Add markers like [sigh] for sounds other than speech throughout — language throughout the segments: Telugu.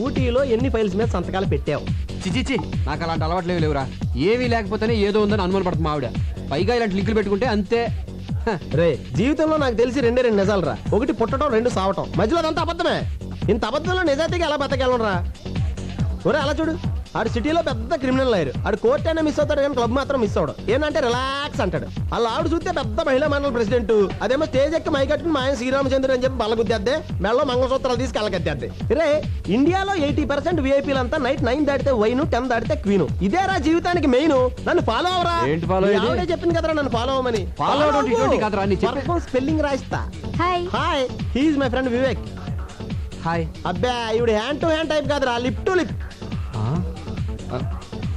ఊటీలో ఎన్ని ఫైల్స్ మీద సంతకాలు పెట్టావు? చిచిచి నాకు అలాంటి అలవాట్లు ఏవి లేవురా. ఏమీ లేకపోతేనే ఏదో ఉందని అనుమాన పడుతుంది ఆవిడ. పైగా ఇలాంటి లింకులు పెట్టుకుంటే అంతే. రే జీవితంలో నాకు తెలిసి రెండే రెండు నిజాలు రా ఒకటి పుట్టడం రెండు సావటం. మధ్యలో అదంతా అబద్ధమే. ఇంత అబద్ధంలో నిజాయితీగా ఎలా బతకెళ్ళరా ఒరే అలా చూడు. ఆడు సిటీలో పెద్ద క్రిమినల్ అయ్యారు ఆడు కోర్ట్ అయినా మిస్ అవుతాడు కానీ క్లబ్ మాత్రం మిస్ అవడు. ఏంటంటే రిలాక్స్ అంటాడు. అలా ఆవిడ చూస్తే పెద్ద మహిళా మండలి ప్రెసిడెంట్ అదేమో స్టేజ్ ఎక్కి మైకట్టుకుని మా ఆయన శ్రీరామచంద్ర అని చెప్పి బలగుద్దేద్దే. మెళ్ళలో మంగళసూత్రాలు తీసుకు వెళ్ళగద్దేద్దే రే ఇండియాలో ఎయిటీ పర్సెంట్ అంతా నైట్ నైన్ దాటితే వైన్ టెన్ దాటితే క్వీన్ ఇదేరా జీవితానికి మెయిన్ నన్ను ఫాలో అవరా? ఏంటి follow మీ అయ్యేది? ఆవిడే చెప్పింది కదరా నన్ను ఫాలో అవ్వమని. Follow అవడం ఇటువంటి కాదురా, నీ చెప్పే- spelling రాయిస్తా. Hi hi he's my friend Vivek hi అబ్బా ఇవిడు హ్యాండ్ టు హ్యాండ్ టైప్ కాదురా. లిప్ టు లిప్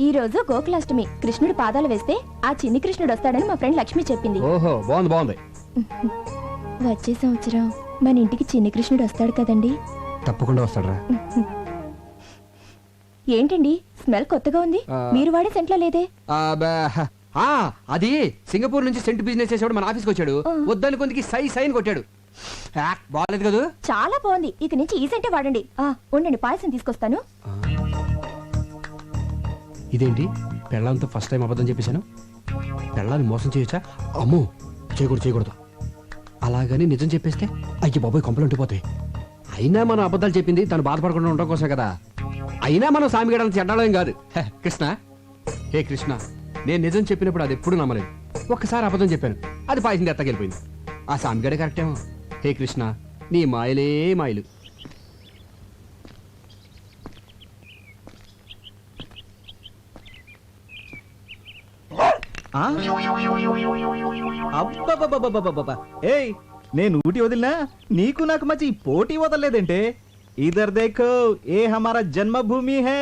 ఈ రోజు గోకులాష్టమి. కృష్ణుడు పాదాలు వేస్తే ఆ చిన్ని కృష్ణుడు వస్తాడని మా ఫ్రెండ్ లక్ష్మి చెప్పింది. ఓహో బాగుంది బాగుంది. వచ్చే సంవత్సరం మన ఇంటికి చిన్ని కృష్ణుడు వస్తాడు కదండి. తప్పకుండా వస్తాడరా. ఏంటండి? స్మెల్ కొత్తగా ఉంది. మీరు వాడే సెంట్లో లేదే. అది సింగపూర్ నుంచి సెంట్ బిజినెస్ చేసేవాడు మన ఆఫీస్కి వచ్చాడు. వద్దని కొందికి సై సైన్ కొట్టాడు. బాగాలేదు కదా. చాలా బాగుంది. ఇక నుంచి ఈ సెంటే వాడండి. ఉండండి పాయసం తీసుకొస్తాను. ఇదేంటి? పెళ్ళంతా ఫస్ట్ టైం అబద్ధం చెప్పేశాను? పెళ్ళాన్ని మోసం చేయొచ్చా? అమ్మో! చేయకూడదు చేయకూడదు. అలాగని నిజం చెప్పేస్తే అయ్యి బాబోయ్ కొంపలు ఉండిపోతాయి అయినా మనం అబద్ధాలు చెప్పింది తను బాధపడకుండా ఉండడం కోసమే కదా. అయినా మనం సామిగడానికి చెడ్డాలేం కాదు. హే, కృష్ణ. హే కృష్ణ నేను నిజం చెప్పినప్పుడు అది ఎప్పుడు నమ్మలేదు. ఒక్కసారి అబద్ధం చెప్పాను. అది పాయసింది ఎత్తగెళ్ళిపోయింది ఆ సామిగడే కరెక్టేమో. హే కృష్ణ నీ మాయలే మాయలు. ఏయ్ నేను ఊటి వదిలినా నీకు నాకు మధ్య పోటీ వదలలేదంటే? ఇదర్ దేఖో ఏ హమారా జన్మభూమి హే?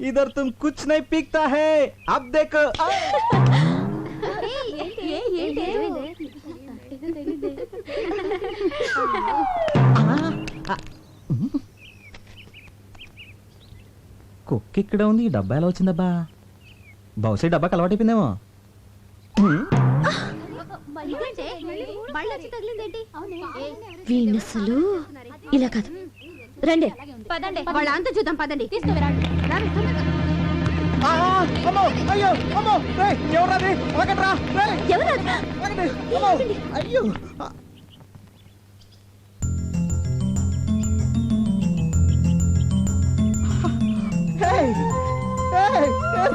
ఇదర్ తుమ్ కుచ్ నై పీక్తా హే? అబ్ దేఖో కుక్ ఇక్కడ ఉంది డబ్బా ఎలా వచ్చిందబ్బా? బహుశా డబ్బా కలవాటైపోయిందేమో. అలవాటైపోయిందేమో వీణసలు ఇలా కాదు. రండి. వాళ్ళ అంత చూద్దాం పదండి. రేయ్, ఎవరు అయ్యో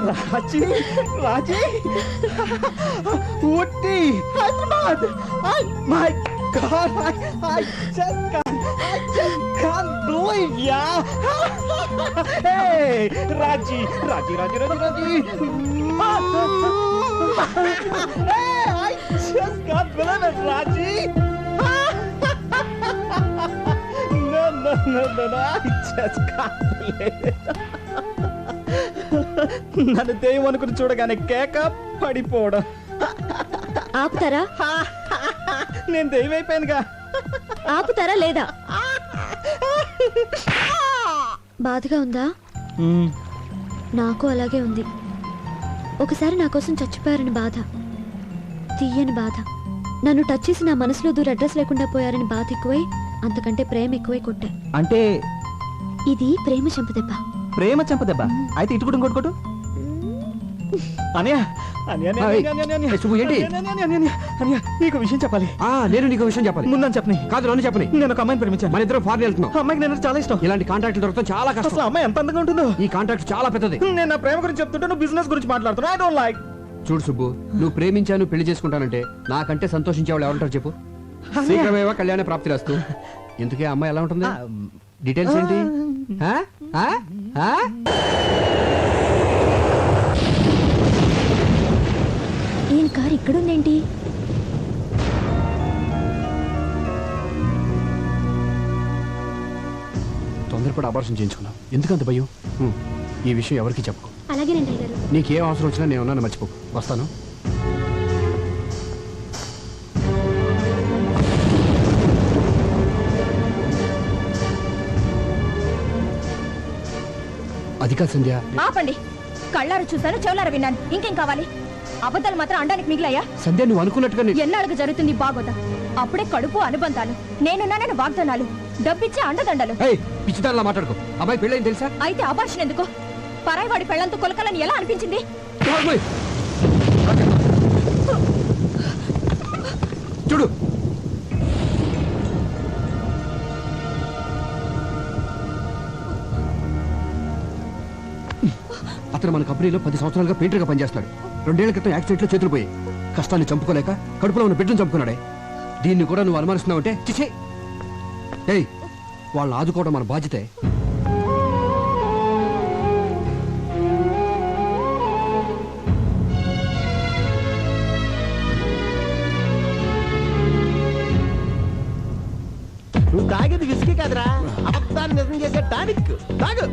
ఏ Raji Raji Ooty Hyderabad I my god I I just can't I just can't believe yeah hey Raji Raji Raji Raji Raji hey, I just can't believe it, Raji. no, no, no, no, no, I just can't believe it. నన్ను దెయ్యం అనుకుని చూడగానే కేక పడిపోవడం. ఆపుతారా? నేను దెయ్యం అయిపోయానుగా ఆపుతారా లేదా? బాధగా ఉందా? నాకు అలాగే ఉంది. ఒకసారి నా కోసం చచ్చిపోయారని బాధ. తీయని బాధ. నన్ను టచ్ చేసి నా మనసులో దూర అడ్రస్ లేకుండా పోయారని బాధ ఎక్కువై అంతకంటే ప్రేమ ఎక్కువై కొట్టా. అంటే ఇది ప్రేమ చంపదెబ్బ. ప్రేమ చంపదెబ్బ అయితే ఇటు కూడా ఇంకోటి కొట్టు. అనియా. అనియా అనియా, ఏయ్, అనియా, అనియా, అనియా. ఏ, శుభు, ఏంటి? అనియా, అనియా, అనియా, అనియా, అనియా, నీకు విషయం చెప్పాలి. ఆ నేను నీకు విషయం చెప్పాలి. ముందని చెప్పని. కాదు నన్ను చెప్పని. నేను ఒక అమ్మాయిని ప్రేమించాను. మన ఇద్దరం ఫారెన్ వెళ్తున్నాం. ఆ అమ్మాయికి నేను చాలా ఇష్టం. ఇలాంటి కాంట్రాక్ట్లు దొరకడం చాలా కష్టం. అమ్మాయి ఎంత అందంగా ఉంటుందో. ఈ కాంట్రాక్ట్ చాలా పెద్దది. నేను నా ప్రేమ గురించి చెప్తుంటే నువ్వు బిజినెస్ గురించి మాట్లాడుతున్నా ఐ డోంట్ లైక్ చూడు సుబ్బు నువ్వు ప్రేమించాను పెళ్ళి చేసుకుంటానంటే నాకంటే సంతోషించే వాళ్ళు ఎవరుంటారు చెప్పు. శీఘ్రమేవా కళ్యాణ ప్రాప్తి రాస్తూ. ఇంతకీ అమ్మాయి ఎలా ఉంటుంది? డీటెయిల్స్ ఏంటి? ఈయన కారు ఇక్కడుందేంటి? తొందరపడి అబార్షన్ చేయించుకున్నావు. ఎందుకంత భయం. ఈ విషయం ఎవరికి చెప్పుకో. అలాగేనండి అయ్యగారు. నీకేం అవసరం వచ్చినా నేను ఉన్నాను మర్చిపో వస్తాను. అది కాదు సంధ్య. ఆపండి. కళ్ళారు చూశాను చెవులారు విన్నాను. ఇంకేం కావాలి? అబద్ధాలు మాత్రం అండానికి మిగిలాయా? సంధ్య నువ్వు అనుకున్నట్టుగా నీ- ఎన్నాళ్ళకు జరుగుతుంది బాగోదా అప్పుడే కడుపు అనుబంధాలు. నేనున్నానని వాగ్దానాలు. డబ్బిచ్చే అండదండలు. ఏయ్ పిచ్చిదానిలా మాట్లాడుకో. అమ్మాయి పెళ్ళైంది తెలుసా? అయితే అబార్షన్ ఎందుకు? పరాయివాడి పెళ్ళంతో కొలకలని ఎలా అనిపించింది. చూడు మన కంపెనీలో పది సంవత్సరాలుగా పెయింటర్గా పనిచేస్తాడు. రెండేళ్ళ క్రితం యాక్సిడెంట్లో చేతులు పోయి కష్టాన్ని చంపుకోలేక కడుపులో ఉన్న బిడ్డను చంపుకున్నాడే. దీన్ని కూడా నువ్వు అనుమానిస్తున్నావంటే చిచే! ఏయ్ వాళ్ళని ఆదుకోవడం మన బాధ్యతే. నువ్వు తాగేది విసికి కాదురా. అబద్ధాన్ని నిజం చేసే టానిక్. తాగు.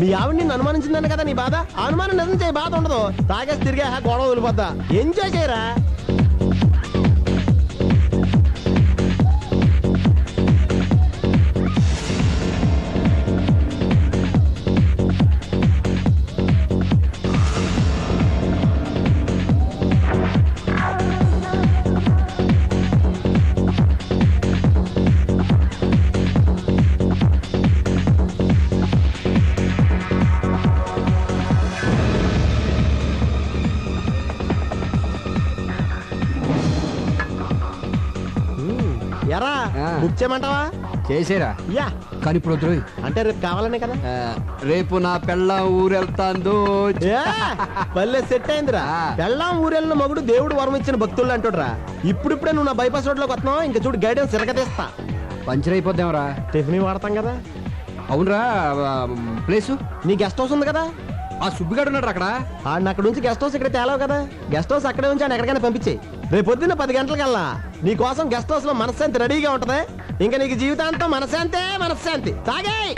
మీ ఆవిడ నిన్ను అనుమానించిందని కదా నీ బాధ? అనుమానం నిజం చేయ బాధ ఉండదు. తాగేసి తిరిగా గొడవ వదిలిపోద్దా? ఎంజాయ్ చేయరా? ఎరా. బుక్ చేయమంటావా? చేసేరా. యా. కానీ ఇప్పుడు వద్దు రోయ్. అంటే రేపు కావాలనే కదా? ఆ, రేపు నా పెళ్ళ ఊరెళ్తాందో. ఏ, పల్లె సెట్ అయిందిరా. ఆ. పెళ్ళాం ఊరెళ్ళిన మగుడు దేవుడు వరం ఇచ్చిన భక్తులు అంటుడ్రా. ఇప్పుడిప్పుడే నువ్వు నా బైపాస్ రోడ్లోకి వస్తున్నావు ఇంకా చూడు గైడెన్స్ తిరగతీస్తా పంచర్ అయిపోద్దాంరా టిఫిన్ వాడతాం కదా? అవునరా ఆ, ప్లేసు? నీ గెస్ట్ హౌస్ ఉంది కదా? ఆ సుబ్బిగాడు ఉన్నాడు అక్కడ. ఆడిని అక్కడ నుంచి గెస్ట్ హౌస్ ఇక్కడ తేలావు కదా. గెస్ట్ హౌస్ అక్కడే ఉంచి ఆయన ఎక్కడికైనా పంపించేయి. రేపు పొద్దున్న పది గంటలకల్లా నీ కోసం గెస్ట్ హౌస్లో మనశ్శాంతి రెడీగా ఉంటది. ఇంకా నీకు జీవితాంతం మనశ్శాంతే మనశ్శాంతి. తాగే!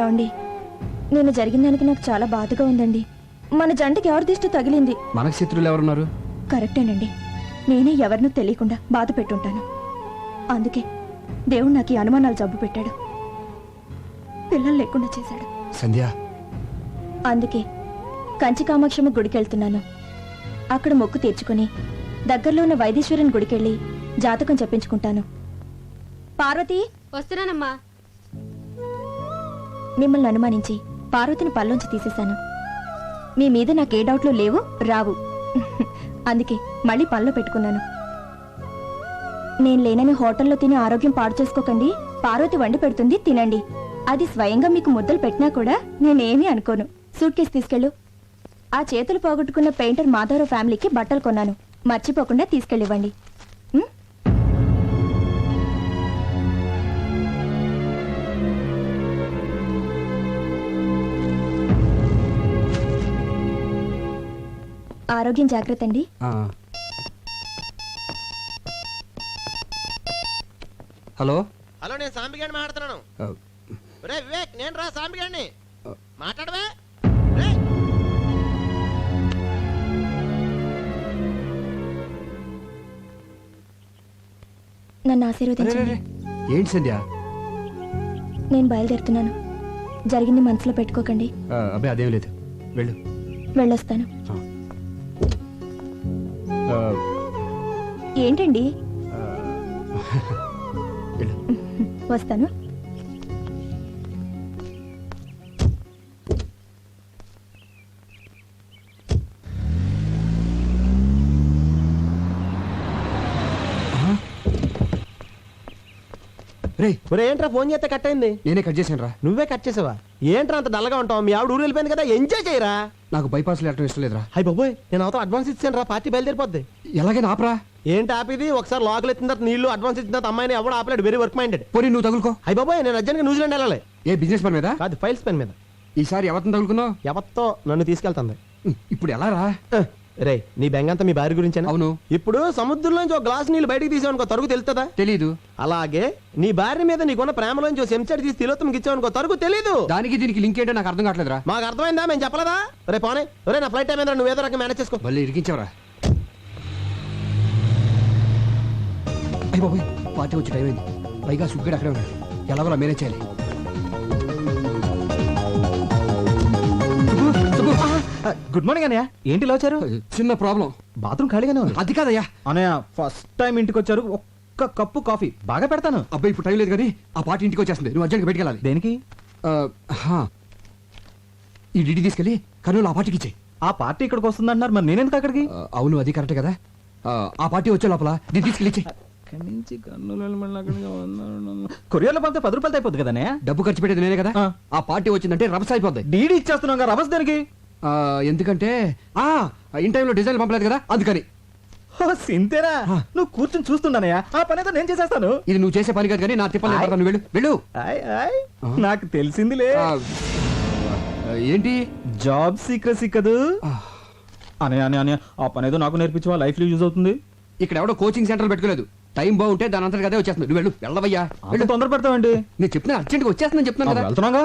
ఏమండి నేను జరిగిన దానికి నాకు చాలా బాధగా ఉందండి. మన జంటకి ఎవరి దిష్టి తగిలింది? మనకు శత్రువులు ఎవరున్నారు? కరెక్టేనండి. నేనే ఎవరినూ తెలియకుండా బాధ పెట్టుంటాను. అందుకే దేవుడు నాకు ఈ అనుమానాలు జబ్బు పెట్టాడు. పిల్లలు లేకుండా చేశాడు. సంధ్య. అందుకే కంచి కామాక్షమ్మ గుడికి వెళ్తున్నాను అక్కడ మొక్కు తీర్చుకుని దగ్గరలో ఉన్న వైదీశ్వరుని గుడికెళ్ళి జాతకం చెప్పించుకుంటాను. పార్వతి! వస్తున్నానమ్మా. మిమ్మల్ని అనుమానించి పార్వతిని పల్లోంచి తీసేశాను. మీ మీద నాకు ఏ డౌట్లు లేవు రావు. అందుకే మళ్ళీ పనిలో పెట్టుకున్నాను. నేను లేనని హోటల్లో తిని ఆరోగ్యం పాడు చేసుకోకండి. పార్వతి వండి పెడుతుంది తినండి. అది స్వయంగా మీకు ముద్దలు పెట్టినా కూడా నేనేమీ అనుకోను. సూట్ కేసు తీసుకెళ్ళు. ఆ చేతులు పోగొట్టుకున్న పెయింటర్ మాధవరావు ఫ్యామిలీకి బట్టలు కొన్నాను. మర్చిపోకుండా తీసుకెళ్ళివ్వండి? ఆరోగ్యం జాగ్రత్త అండి. ఆ. హలో? హలో నేను సాంబిగాడిని మాట్లాడుతున్నాను. వివేక్ నేను రా సాంబిగాడిని. మాట్లాడవే. నన్ను ఆశీర్వదించండి. ఏంటి సంధ్య? నేను బయలుదేరుతున్నాను. జరిగింది మనసులో పెట్టుకోకండి. ఆ, అబ్బే అదేం లేదు. వెళ్ళు. వెళ్ళొస్తాను. ఏంటండి? [laughs] వస్తాను. రే ఒరే ఏంట్రా ఫోన్ చేస్తే కట్ అయింది? నేనే కట్ చేశాను రా నువ్వే కట్ చేసావా? ఏంట్రా అంత డల్గా ఉంటావు? మీ ఆవిడ ఊరు వెళ్ళిపోయింది కదా ఎంజాయ్ చేయరా? నాకు బైపాస్ వెళ్ళటం ఇష్టం లేదురా. హై బాబోయ్ నేను అవతల అడ్వాన్స్ ఇచ్చాను రా పార్టీ బయలుదేరిపోద్ది. ఎలాగైనా ఆపరా. ఏంటి ఆపిది? ఒకసారి లోకల్ ఎత్తిన తర్వాత నీళ్ళు అడ్వాన్స్ ఇచ్చిన తర్వాత అమ్మాయిని ఎవడు ఆపలేడు వెరీ వర్క్ మైండెడ్ పోనీ నువ్వు తగులుకో. హై బాబోయ్ నేను అర్జెంట్గా న్యూజిలాండ్ వెళ్ళాలి. ఏ బిజినెస్ పని మీద? కాదు ఫైల్స్ పెన్ మీద. ఈసారి ఎవరిని తగులుకున్నావు? ఎవరితో నన్ను తీసుకెళ్తుంది. ఇప్పుడు ఎలా రా? రే నీ బెంగంతా మీ భార్య గురించేనా? అవును. ఇప్పుడు సముద్రంలోంచి ఒక గ్లాస్ నీళ్ళు బయటికి తీసావనుకో తరుగు తెలుస్తుందా తెలీదు. అలాగే నీ భార్య మీద నీకున్న ప్రేమలోంచి చెంచాడు తీసి తిలోత్తంకి ఇచ్చావనుకో తరుగు తెలీదు. దానికి దీనికి లింక్ ఏంటో నాకు అర్థం కావట్లేదురా. మాకు అర్థమైందా? మేము చెప్పలేదా? రే పోనే. రే నా ఫ్లైట్ టైం ఏంద్రా? నువ్వు ఏదో రకం మేనేజ్ చేసుకో. మళ్ళీ ఇరికించవరా? అయ్యి బాబోయ్ పార్టీ వచ్చి టైం అయింది. పైగా సుగ్గడు అక్కడే ఉన్నాడు. ఎలాగోలా మేనేజ్ చేయాలి. గుడ్ మార్నింగ్ అన్నయ్య ఏంటి ఇలా వచ్చారు? చిన్న ప్రాబ్లం బాత్రూమ్ ఖాళీగానే ఉంది. అది కాదయ్యా. అన్నయ్య ఫస్ట్ టైం ఇంటికి వచ్చారు. ఒక్క కప్పు కాఫీ బాగా పెడతాను. అబ్బాయి ఇప్పుడు టైం లేదు కానీ ఆ పార్టీ ఇంటికి వచ్చేస్తుంది. నువ్వు అర్జెంట్గా బయటికి వెళ్ళాలి. దేనికి. ఈ డిడి తీసుకెళ్ళి కర్నూలు ఆ పార్టీకి ఇచ్చేయి. ఆ పార్టీ ఇక్కడికి వస్తుంది అంటున్నారు మరి నేనెందుకు అక్కడికి? అవును అది కరెక్ట్ కదా. ఆ, పార్టీ వచ్చే లోపల దీన్ని తీసుకెళ్ళి కొరియర్లో పంపితే పది రూపాయలు అయిపోద్ది కదా డబ్బు ఖర్చు పెట్టేది నేనే కదా. ఆ. పార్టీ వచ్చిందంటే రభస అయిపోద్ది. డీడీ ఇచ్చేస్తున్నాం రవస్ దానికి? ఆ, ఎందుకంటే ఆ ఇన్ టైంలో డిజైన్ పంపలేదు కదా అందుకని. ఓ, సింతేనా నువ్వు కూర్చొని చూస్తున్నానయ్యా. ఆ పని నేను చేసేస్తాను. ఇది నువ్వు చేసే పని కాదు కానీ నా తిప్పలు నేను పడతాను. నువ్వు వెళ్ళు వెళ్ళు. ఆయ్, ఆయ్, నాకు తెలిసిందిలే. ఆ, ఏంటి? జాబ్ సీక్రసీ కదూ ఆ, అనే అనే అనే ఆ పని ఏదో నాకు నేర్పించవా లైఫ్లో యూజ్ అవుతుంది. ఇక్కడ ఎవడో కోచింగ్ సెంటర్ పెట్టుకోలేదు. టైం బాగుంటే దాని అంతటి అదే వచ్చేస్తుంది. నువ్వు వెళ్ళు వెళ్ళవయ్యా అంత వెళ్ళు. తొందర పెడతామండి నేను చెప్తున్నా అర్జెంట్గా వచ్చేస్తుందని చెప్తున్నాను కదా. వెళ్తున్నాగా?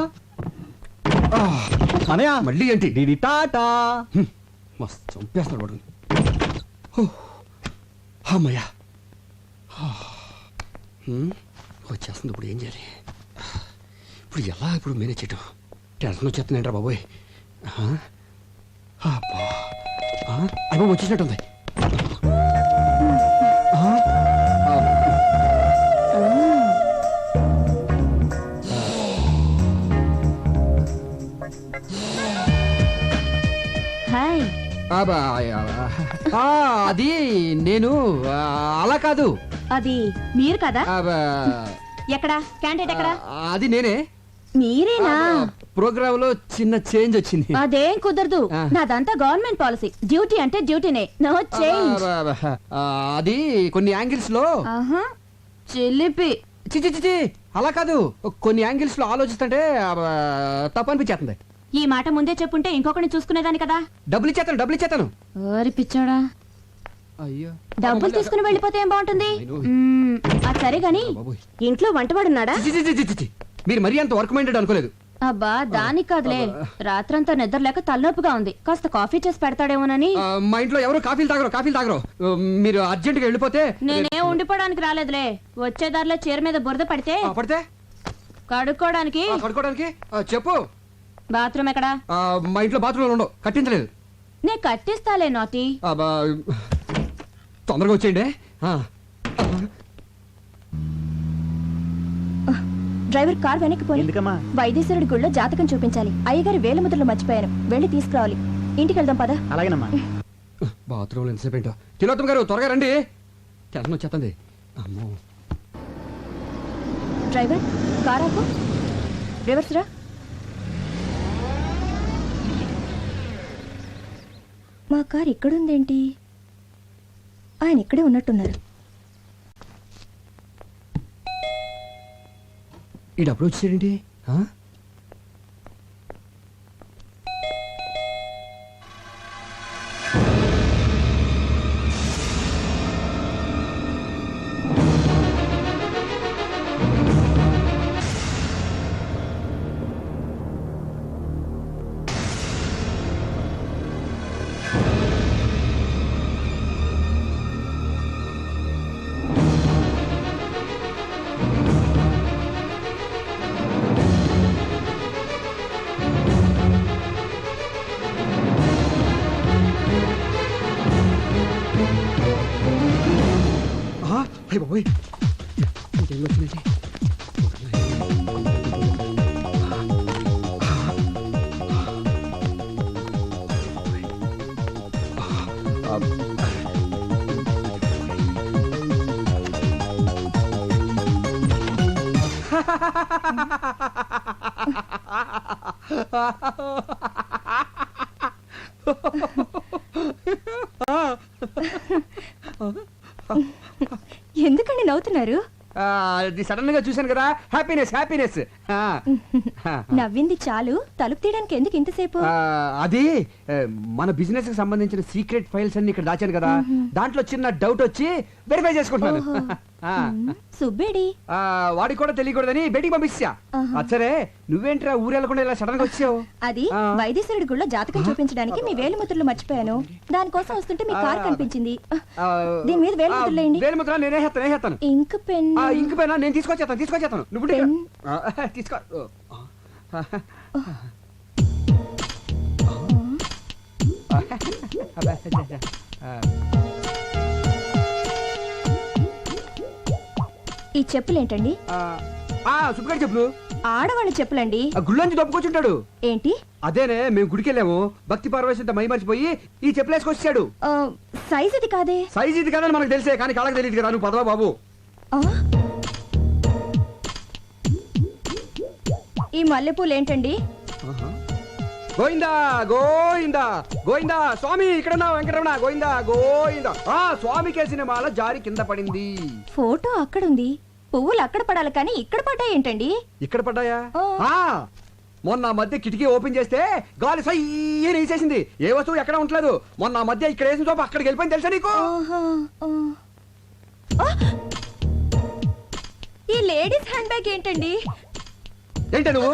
అనయా మళ్ళీ ఏంటి? డిడి టాటా. మస్తు చంపేస్తాడు వాడు. హో, అమ్మయ్యా. వచ్చేస్తుంది ఇప్పుడు ఏం చేయాలి? ఇప్పుడు ఎలా ఇప్పుడు మేనేజ్ చేయటం? టెన్షన్ వచ్చేస్తుందంటారా బాబోయ్. అబ్బా. ఆ, అయ్యో వచ్చేసినట్టుంది. అది నేను అలా కాదు. అది మీరు కదా? ఎక్కడా? క్యాండిడేట్ ఎక్కడా? అది నేనే. మీరేనా? ప్రోగ్రామ్లో చిన్న చేంజ్ వచ్చింది. అదేం కుదరదు. నాదంతా గవర్నమెంట్ పాలసీ. డ్యూటీ అంటే డ్యూటీనే. No change. అది కొన్ని యాంగిల్స్లో చిలిపి చిచి చిచి అలా కాదు. కొన్ని యాంగిల్స్లో ఆలోచిస్తుంటే అబ్బా, తప్పు అనిపించేస్తుంది. ఈ మాట ముందే చెప్పుంటే ఇంకొకరిని చూసుకునేదాన్ని కదా? డబ్బులు ఇచ్చేస్తాను డబ్బులు ఇచ్చేస్తాను ఓరి పిచ్చాడా. అయ్యో. డబ్బులు తీసుకుని వెళ్ళిపోతే ఏం బాగుంటుంది? మ్మ్, అది సరే గాని బాబోయ్. ఇంట్లో వంటవాడున్నాడా చి, చి, చి, చి, చి, చి. మీరు మరీ అంత వర్క్ మైండెడ్ అనుకోలేదు. అబ్బా దానికి కాదులే. రాత్రంతా నిద్రలేక తలనొప్పిగా ఉంది. కాస్త కాఫీ చేసి పెడతాడేమోనని. ఆ, మా ఇంట్లో ఎవరు కాఫీలు తాగరు కాఫీలు తాగరు. ఆ, మీరు అర్జెంట్గా వెళ్ళిపోతే నేనే ఉండిపోవడానికి రాలేదులే. వచ్చే దారిలో చీర మీద బురద పడితే ఆ, పడితే? కడుక్కోవడానికి. ఆ, కడుక్కోవడానికి? ఆ, చెప్పు. బాత్రూమ్ ఎక్కడా? ఆ, మా ఇంట్లో బాత్రూంలో ఉండవు. కట్టించలేదు. నే కట్టిస్తాలే నాటి. తొందరగా వచ్చేయండి. ఆ. డ్రైవర్ కార్ వెనక్కి పోయి వైద్యశ్వరుడి గుళ్ళో జాతకం చూపించాలి. అయ్యగారి వేల ముద్రలు మర్చిపోయాను వెళ్ళి తీసుకురావాలి. ఇంటికి వెళ్దాం పద. అలాగేనమ్మా. బాత్రూంలో ఎంతసేపు ఏంటో. తిలోత్తం గారు త్వరగా రండి. టెన్షన్ వచ్చేస్తుంది. అమ్మో. డ్రైవర్ కార్ ఆపు. రివర్స్ రా మా కార్ ఇక్కడుందేంటి? ఆయన ఇక్కడే ఉన్నట్టున్నారు. ఈ డబ్బులు ఎందుకండి నవ్వుతున్నారు? అది సడన్గా చూశాను కదా. హ్యాపీనెస్ హ్యాపీనెస్ [laughs] నవ్వింది చాలు. తలుపు తీయడానికి ఎందుకు ఇంతసేపు? అది మన బిజినెస్కి సంబంధించిన సీక్రెట్ ఫైల్స్ అన్ని ఇక్కడ దాచాను కదా. దాంట్లో చిన్న డౌట్ వచ్చి వెరిఫై చేసుకుంటున్నాను. సుబ్బేడి. ఆ, వాడికి కూడా తెలియకూడదని బయటికి ఆహా. అచ్చరే నువ్వేంట్రా ఊరెళ్ళకుండా ఇలా సడన్గా వచ్చావు? అది. వైద్యశ్వరుడి గుళ్ళో జాతకం చూపించడానికి మీ వేలిముద్రలు మర్చిపోయాను. దానికోసం వస్తుంటే మీ కార్. కనిపించింది. దీని మీద వేలిముద్రలు వేయండి. వేలిముద్ర నేనే హేస్తాను హేస్తాను ఇంక్ పెన్. ఇంక పైన నేను తీసుకొచ్చేస్తాను తీసుకొచ్చేస్తాను. నువ్వు తీసుకో. ఓ. ఈ ఆ, సుబ్బగారు చెప్పులు. ఆడవాళ్ళ చెప్పులండి. ఆ గుళ్ళోంచి దప్పుకొచ్చుంటాడు ఏంటి? అదేనే మేము గుడికి వెళ్ళాము భక్తి పార్వశంతో మై మర్చిపోయి ఈ చెప్పులు వేసుకొచ్చాడు ఆ, సైజ్ ఇది కాదే? సైజ్ ఇది కదని మనకు తెలిసే కానీ కళ్ళకి తెలియదు కదా. నువ్వు పదవా బాబు? ఈ మల్లెపూలు ఏంటండి గోయిందా గోయిందా గోయిందా స్వామి ఇక్కడ వెంకటరమణ గోయిందా గోయిందా ఆ స్వామి కేసిన మాల జారి కింద పడింది. ఫోటో అక్కడుంది. పువ్వులు అక్కడ పడాలి కానీ ఇక్కడ పడ్డాయి ఏంటండి? ఇక్కడ పడ్డాయా. ఆ మొన్న మధ్య కిటికీ ఓపెన్ చేస్తే గాలి సయ్యని వేసేసింది ఏ వస్తువు ఎక్కడ ఉండలేదు? మొన్న మధ్య ఇక్కడ వేసిన చోప అక్కడికి వెళ్ళిపోయింది తెలుసా నీకు! ఈ లేడీస్ హ్యాండ్ బ్యాగ్ ఏంటండి? ఏంటి నువ్వు?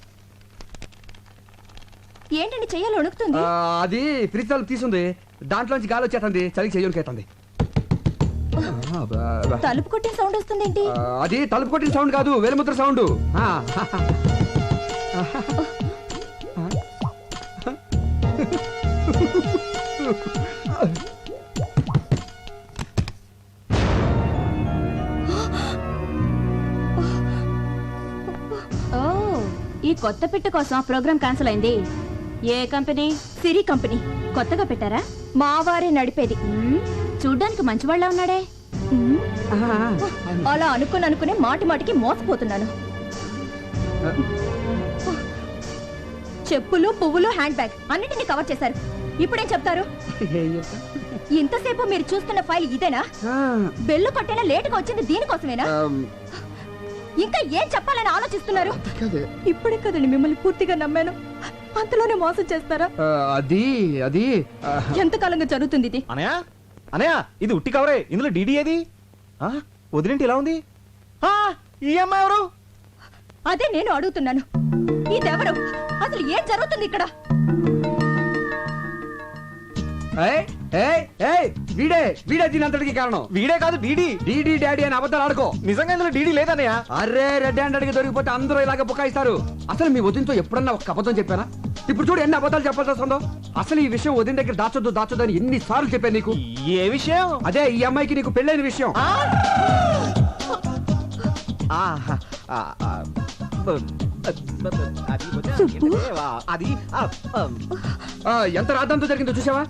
ఏంటండి చెయ్యాలి వణుకుతుంది? అది ఫ్రిడ్జ్ తలుపు తీసుంది. దాంట్లోంచి గాలి వచ్చేస్తుంది చలికి చెయ్యనికేస్తుంది తలుపు కొట్టిన సౌండ్ వస్తుంది ఏంటి అది తలుపు కొట్టిన సౌండ్ కాదు వేలుముద్ర సౌండ్. ఈ కొత్త పిట్ట కోసం ఆ ప్రోగ్రామ్ క్యాన్సిల్ అయింది. ఏ కంపెనీ? సిరి కంపెనీ. కొత్తగా పెట్టారా? మా వారే నడిపేది చూడ్డానికి మంచివాళ్ళ ఉన్నాడే. అలా అనుకుని అనుకునే మాటి మాటికి మోసపోతున్నాను. చెప్పులు పువ్వులు హ్యాండ్ బ్యాగ్ అన్నిటిని కవర్ చేశారు. ఇప్పుడేం చెప్తారు? ఇంతసేపు మీరు చూస్తున్న ఫైల్ ఇదేనా? బెల్లు కొట్టైనా లేటుగా వచ్చింది దీనికోసమేనా? ఇంకా ఏం చెప్పాలని ఆలోచిస్తున్నారు. ఇప్పుడే కదండి మిమ్మల్ని పూర్తిగా నమ్మాను. అంతలోనే మోసం చేస్తారా? అది అది ఎంతకాలంగా జరుగుతుంది ఇది? అనయా అనయా ఇది ఉట్టి కవరే. ఇందులో డీడీ ఏది? ఆ, వదిలేంటి ఇలా ఉంది? ఆ, ఈ అమ్మాయి ఎవరు? అదే నేను అడుగుతున్నాను. ఇదెవరు? అసలు ఏం జరుగుతుంది ఇక్కడ? వీడే వీడే దీని అంతటికి కారణం. వీడే కాదు డీడీ. డీడీ డాడీ అని అబద్ధాలు ఆడుకో. నిజంగా ఇందులో డీడీ లేదన్నయ్య? అరే రెడ్ హ్యాండ్ అడిగి దొరికిపోతే అందరూ ఇలాగ బుకాయిస్తారు. అసలు మీ వదినతో ఎప్పుడన్నా ఒక అబద్ధం చెప్పానా? ఇప్పుడు చూడు ఎన్ని అబద్ధాలు చెప్పాల్సి వస్తుందో. అసలు ఈ విషయం వదిన దగ్గర దాచొద్దు దాచొద్దు అని ఎన్ని సార్లు చెప్పాను నీకు. ఏ విషయం? అదే ఈ అమ్మాయికి నీకు పెళ్ళైన విషయం. అది ఎంత రాద్దంతో జరిగిందో చూసావా?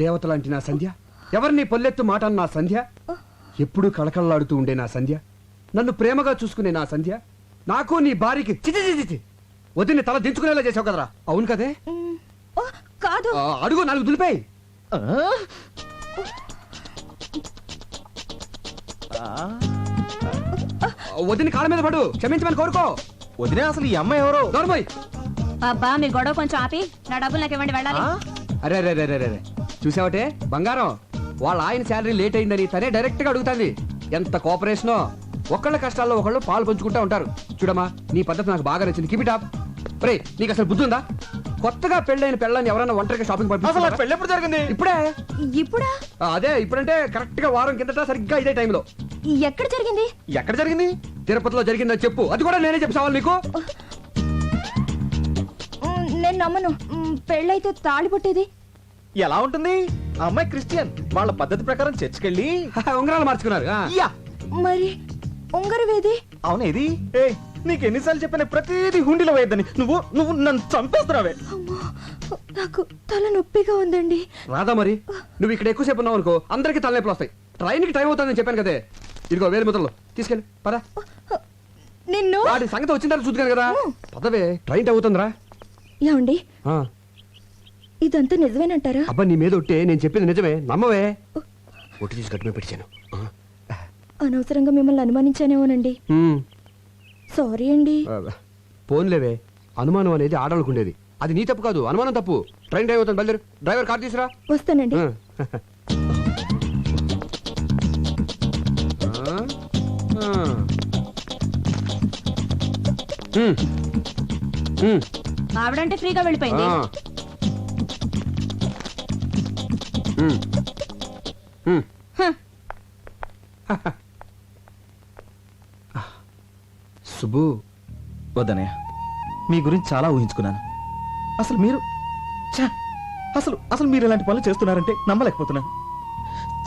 దేవత లాంటి నా సంధ్య? ఎవరిని పొల్లెత్తు మాట అన్న నా సంధ్య? ఎప్పుడూ కళకళలాడుతూ ఉండే నా సంధ్య? నన్ను ప్రేమగా చూసుకునే నా సంధ్య? నాకు నీ భార్యకి చిచి చిచి చిచి. వదిన తల దించుకునేలా చేసావు కదరా? అవును కదే. కాదు. అడుగు నాలుగు దులిపాయి. వదిన కాళ్ళ మీద పడు. క్షమించమని కోరుకో. వదినా అసలు ఈ అమ్మాయి ఎవరు? నోర్మోయ్. అబ్బా మీ గొడవ కొంచెం ఆపి. నా డబ్బులు నాకు ఇవ్వండి వెళ్ళాలి. అరే అరే అరే అరే. చూసావటే? బంగారం వాళ్ళ ఆయన శాలరీ లేట్ అయిందని తనే డైరెక్ట్గా అడుగుతాంది. ఎంత కోఆపరేషనో? ఒకళ్ళ కష్టాల్లో ఒకళ్ళు పాలు పంచుకుంటా ఉంటారు. చూడమ్మా నీ పద్ధతి నాకు బాగా నచ్చింది. కీప్ ఇట్ అప్ రే నీకు అసలు బుద్ధి ఉందా? కొత్తగా పెళ్ళైన పెళ్ళని ఎవరైనా ఒంటరిగా షాపింగ్ అసలు? పెళ్ళి ఎప్పుడు జరిగింది? ఇప్పుడే? ఇప్పుడా? ఆ, అదే ఇప్పుడంటే కరెక్ట్గా వారం కిందట సరిగ్గా ఇదే టైంలో ఎక్కడ జరిగింది? ఎక్కడ జరిగింది? తిరుపతిలో జరిగిందని చెప్పు. అది కూడా నేనే చెప్పావాలి నీకు. మ్, నేను నమ్మను. మ్, పెళ్ళైతే తాళి పుట్టేది ఎలా ఉంటుంది? ఆ అమ్మాయి క్రిస్టియన్. వాళ్ళ పద్ధతి ప్రకారం చర్చికెళ్ళి ఉంగరాలు మార్చుకున్నారు. యా. మరి ఉంగరవేది అవునేది ఏ నీకు ఎన్నిసార్లు చెప్పిన ప్రతిదీ హుండీలో వేయద్దని. నువ్వు నువ్వు నన్ను చంపేస్తున్నావే. అమ్మో నాకు తల నొప్పిగా ఉందండి. రాదా మరి నువ్వు ఇక్కడ ఎక్కువసేపు ఉన్నావు అనుకో అందరికీ తలనొప్పులు వస్తాయి. ట్రైన్కి టైం అవుతుందని చెప్పాను కదే. ఇదిగో వేలు ముద్రలు. తీసుకెళ్ళి పదా. నిన్ను? వాటి సంగతి వచ్చిన తర్వాత చూద్దాను కదా. పదవే ట్రైన్ టైం అవుతుందిరా. ఏమండి ఇదంతా నిజమేనంటారా? అబ్బా నీ మీద ఒట్టే నేను చెప్పింది నిజమే. నమ్మవే. ఒట్టి తీసి గట్టిమే పెట్టాను అనవసరంగా మిమ్మల్ని అనుమానించానేమోనండి. సారీ అండి. పోన్లేవే. అనుమానం అనేది ఆడవాళ్ళకు ఉండేది. అది నీ తప్పు కాదు అనుమానం తప్పు. ట్రైన్ టైం అవుతుంది బయలుదేరు. డ్రైవర్ కార్ తీసురా. వస్తానండి. ఆవిడంటే ఫ్రీగా వెళ్ళిపోయింది. సుబ్బు వద్దనయ్య మీ గురించి చాలా ఊహించుకున్నాను. అసలు మీరు ఛ! అసలు అసలు మీరు ఇలాంటి పనులు చేస్తున్నారంటే నమ్మలేకపోతున్నాను.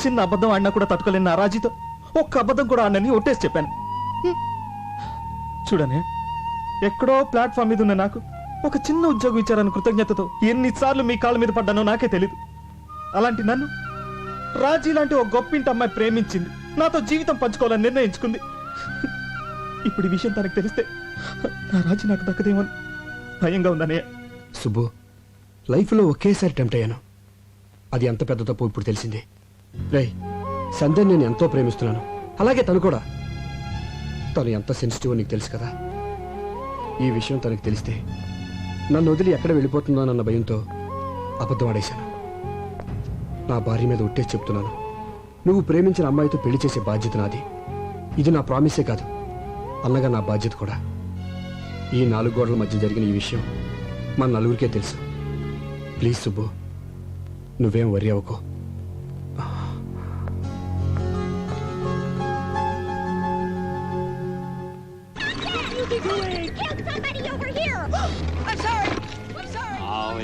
చిన్న అబద్ధం ఆడినా కూడా తట్టుకోలేని నా రాజీతో ఒక్క అబద్ధం కూడా ఆడినని ఒట్టేసి చెప్పాను. చూడనే ఎక్కడో ప్లాట్ఫామ్ మీద ఉన్న నాకు ఒక చిన్న ఉద్యోగం ఇచ్చారని కృతజ్ఞతతో ఎన్నిసార్లు మీ కాళ్ళ మీద పడ్డానో నాకే తెలీదు. అలాంటి నన్ను? రాజీ లాంటి ఒక గొప్పింటి అమ్మాయి ప్రేమించింది. నాతో జీవితం పంచుకోవాలని నిర్ణయించుకుంది. ఇప్పుడు ఈ విషయం తనకు తెలిస్తే నా రాజీ నాకు దక్కదేమో భయంగా ఉందనే సుబ్బు లైఫ్లో ఒకేసారి టెంప్ట్ అయ్యాను. అది ఎంత పెద్ద తప్పు ఇప్పుడు తెలిసింది. రే సంధ్యని నేను ఎంతో ప్రేమిస్తున్నాను. అలాగే తను కూడా. తను ఎంత సెన్సిటివ్ నీకు తెలుసు కదా. ఈ విషయం తనకు తెలిస్తే నన్ను వదిలి ఎక్కడ వెళ్ళిపోతుందో అన్న భయంతో అబద్ధం ఆడేశాను. నా భార్య మీద ఒట్టేసి చెప్తున్నాను. నువ్వు ప్రేమించిన అమ్మాయితో పెళ్ళి చేసే బాధ్యత నాది. ఇది నా ప్రామిసే కాదు. అన్నగా నా బాధ్యత కూడా. ఈ నాలుగు గోడల మధ్య జరిగిన ఈ విషయం మన నలుగురికే తెలుసు. ప్లీజ్ సుబ్బు నువ్వేం వరి అవ్వకో.